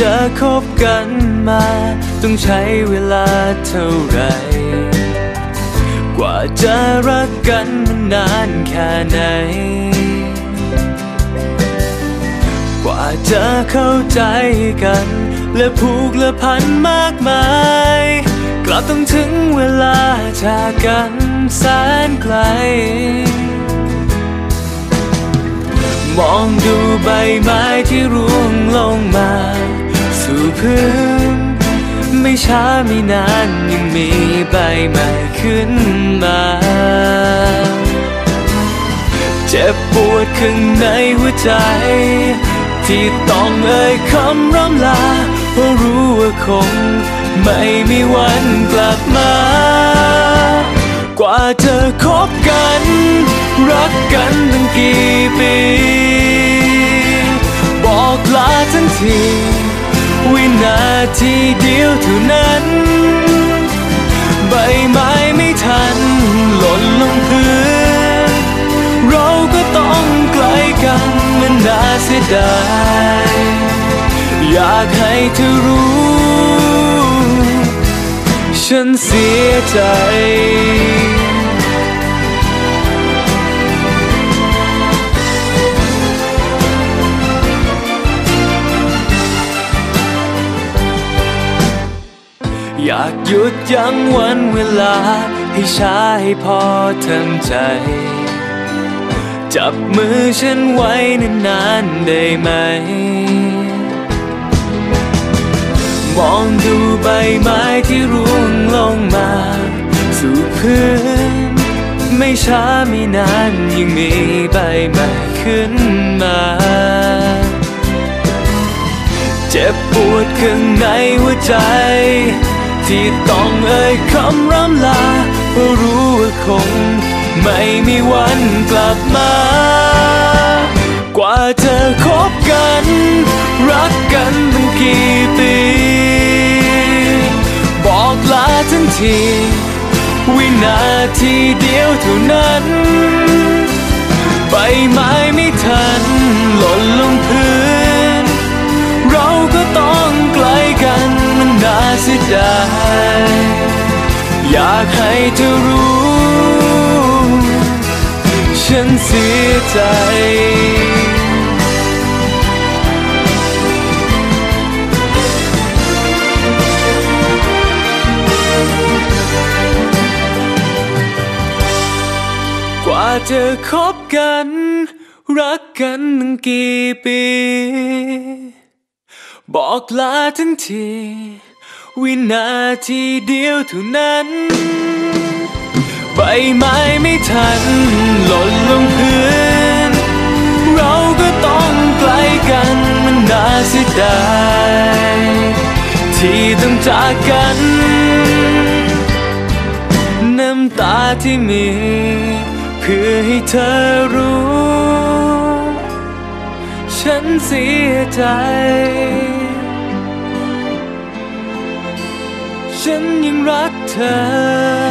จะคบกันมา ต้องใช้เวลาเท่าไร กว่าจะรักกันมันนานแค่ไหน กว่าจะเข้าใจกัน และผูกและพันมากมาย กลับต้องถึงเวลาจากกันแสนไกล มองดูใบไม้ที่ร่วงลงมา สู่พื้น ไม่ช้าไม่นานยังมีใบใหม่ขึ้นมา เจ็บปวดข้างในหัวใจ ที่ต้องเอ่ยคำร่ำลา เพราะรู้ว่าคง ไม่มีวันกลับมา กว่าจะคบกันรั กกันตั้งกี่ปี บอกลาทั้งที วินาทีเดียวเท่านั้น ใบไม้ไม่ทัน หล่นลงพื้น เราก็ต้องไกลกันมันน่าเสียดาย อยากให้เธอรู้ ฉันเสียใจ อยากหยุดยั้งวันเวลา ให้ช้าให้พอทั้งใจ จับมือฉันไว้นานๆได้ไหม มองดูใบไม้ที่ร่วงลงมา สู่พื้น ไม่ช้าไม่นานยังมีใบใหม่ขึ้นมาเจ็บปวดข้างในหัวใจ ที่ต้องเอ่ยคำร่ำลาเพราะรู้ว่าคง ไม่มีวันกลับมา กว่าจะคบกัน รักกันตั้งกี่ปี บอกลาทั้งที วินาทีเดียวเท่านั้น สียดายอยากให้เธอรู้ ฉันเสียใจกว่าจะคบกัน รักกันตั้งกี่ปี บอกลาทั้งที วินาทีเดียวเท่านั้น ใบไม้ไม่ทัน หล่นลงพื้น เราก็ต้องไกลกันมันน่าเสียดายที่ต้องจากกัน น้ำตาที่มีเพื่อให้เธอรู้ ฉันเสียใจ ฉันยังรักเธอ